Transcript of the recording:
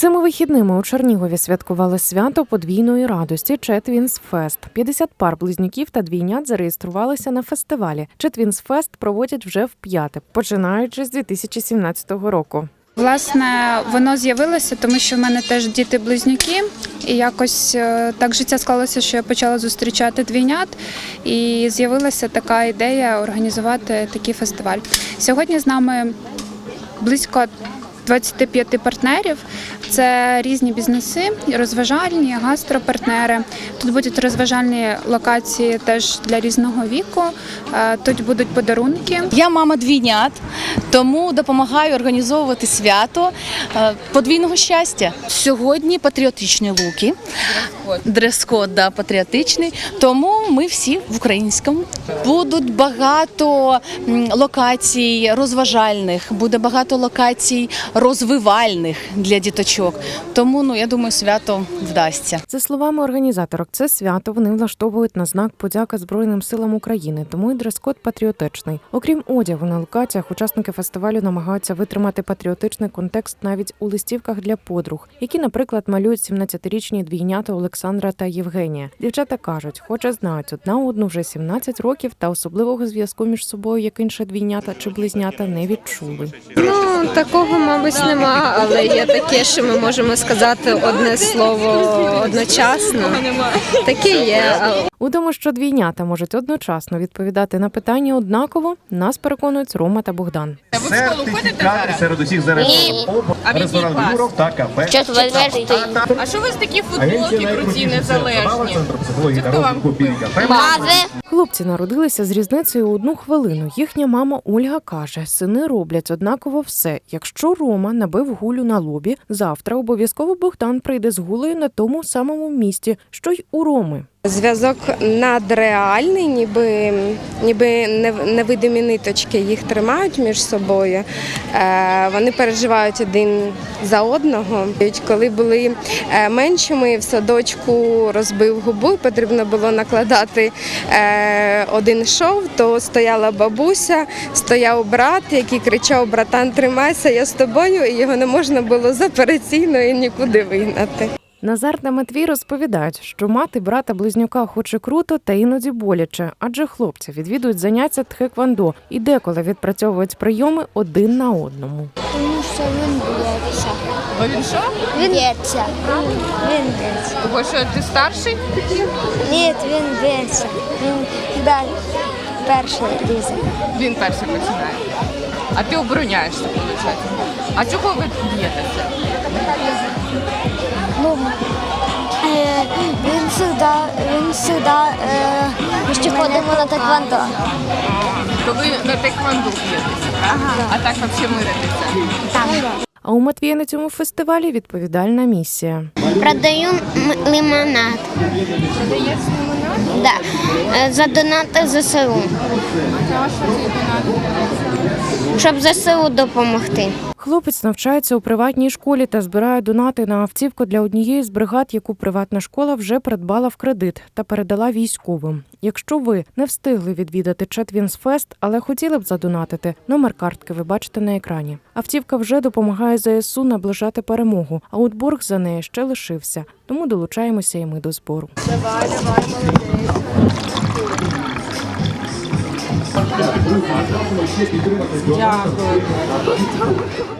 Цими вихідними у Чернігові святкували свято подвійної радості Четвінс Фест. 50 пар близнюків та двійнят зареєструвалися на фестивалі. Четвінс Фест проводять вже вп'яте, починаючи з 2017 року. Власне, воно з'явилося, тому що в мене теж діти-близнюки, і якось е, так життя склалося, що я почала зустрічати двійнят, і з'явилася така ідея організувати такий фестиваль. Сьогодні з нами близько 25 партнерів. Це різні бізнеси, розважальні, гастропартнери. Тут будуть розважальні локації теж для різного віку. Е, Тут будуть подарунки. Я мама двійнят, тому допомагаю організовувати свято е, подвійного щастя. Сьогодні патріотичні луки. Дрес-код да, патріотичний, тому ми всі в українському. Будуть багато локацій розважальних, буде багато локацій розвивальних для діточок. Тому ну я думаю, свято вдасться. За словами організаторок, це свято вони влаштовують на знак подяка Збройним силам України, тому і дрес-код патріотичний. Окрім одягу на локаціях, учасники фестивалю намагаються витримати патріотичний контекст навіть у листівках для подруг, які, наприклад, малюють 17-річні двійнята Олександра та Євгенія. Дівчата кажуть, хоча знають одна одну вже 17 років, та особливого зв'язку між собою, як інше двійнята чи близнята, не відчули. Ну такого, мабуть, нема, але є таке, що ми можемо сказати одне слово одночасно. Таке є. У тому, що двійнята можуть одночасно відповідати на питання однаково, нас переконують Рома та Богдан. Сертифікати серед усіх зареєстрованих ресторан Юров та кафе. Четвертий. А що у вас такі футболки круті, незалежні? Центр психології та розвитку «Піві кафе. Мази. Хлопці народилися з різницею у одну хвилину. Їхня мама Ольга каже: сини роблять однаково все. Якщо Рома набив гулю на лобі, завтра обов'язково Богдан прийде з гулею на тому самому місці, що й у Роми. Зв'язок надреальний, ніби, ніби невидимі ниточки їх тримають між собою. Е, Вони переживають один за одного. І Коли були е, меншими, в садочку розбив губу, потрібно було накладати е, один шов, то стояла бабуся, стояв брат, який кричав: Братан, тримайся, я з тобою, і його не можна було з операційної нікуди вигнати. Назар та Матвій розповідають, що мати брата близнюка хоче круто та іноді боляче, адже хлопці відвідують заняття тхеквондо і деколи відпрацьовують прийоми один на одному. Тому що він б'ється. Бо він що? Він б'ється. Він б'ється. Бо що ти старший? Ні, він б'ється. Він далі перший лізе. Він перший починає. А ти обороняєшся, виходить. А чого ви б'єтеся? Ну, е, він завжди, він завжди, е, ми ще ходимо на таквандо. То ви на б'єтеся, правда? А так взагалі миритеся. А у Матвія на цьому фестивалі відповідальна місія. Продаю лимонад. Продаєш лимонад? Да. Е, За донати ЗСУ. Щоб ЗСУ допомогти. Хлопець навчається у приватній школі та збирає донати на автівку для однієї з бригад, яку приватна школа вже придбала в кредит та передала військовим. Якщо ви не встигли відвідати Четвінсфест, але хотіли б задонатити, номер картки ви бачите на екрані. Автівка вже допомагає ЗСУ наближати перемогу, а от борг за неї ще лишився. Тому долучаємося і ми до збору. ще підтримати. Дякую.